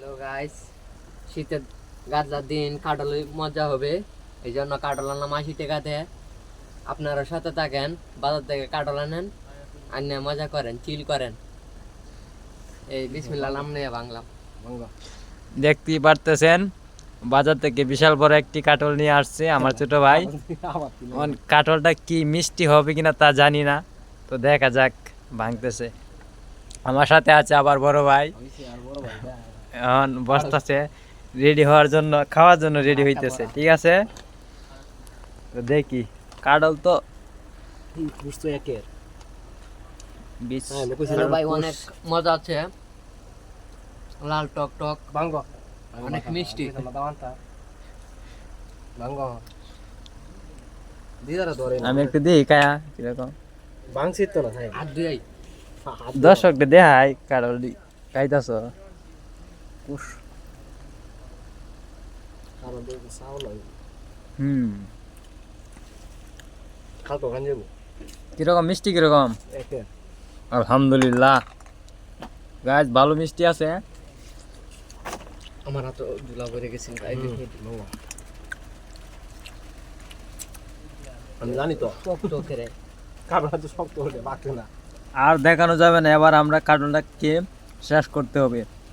Hello guys শীতের গাছার দিন কাটলে মজা হবে। এই জন্য কাটল আনলাম আশি টাকাতে আপনারা সাথে থাকেন বাজার থেকে কাটল আনেন আনিয়ে মজা করেন চিল করেন। এই বিসমিল্লাহ নাম নিয়ে বাংলা। দেখতেই পারতেছেন বাজার থেকে বিশাল বড় একটি কাটল নিয়ে আসছে আমার ছোট ভাই। কাটলটা কি মিষ্টি হবে কিনা তা জানি না তো দেখা যাক ভাঙতেছে। আমার সাথে আছে আবার বড় ভাই? এখন বসতেছে রেডি হওয়ার জন্য খাওয়ার জন্য রেডি হইতেছে ঠিক আছে? দেখি কাটল তো বুঝতো একের বিশ। হ্যাঁ, ভাই অনেক মজা আছে। লাল টক টক। ভাঙ্গ। অনেক মিষ্টি। ধরে আমি একটু দিই কায়া কীরকম? ভাঙছি তো না দুই দর্শককে দেখাই কাটল খাইতেছ? হয় হুম। কীরকম মিষ্টি কীরকম? আলহামদুলিল্লাহ। গাছ ভালো মিষ্টি আছে আমার হাতে ধুলা পড়ে গেছে আমি জানি তো। টক করে কারণ তো শক্ত হলে বাকি না। আর দেখানো যাবে না এবার আমরা কার্টুনটাকে শেষ করতে হবে।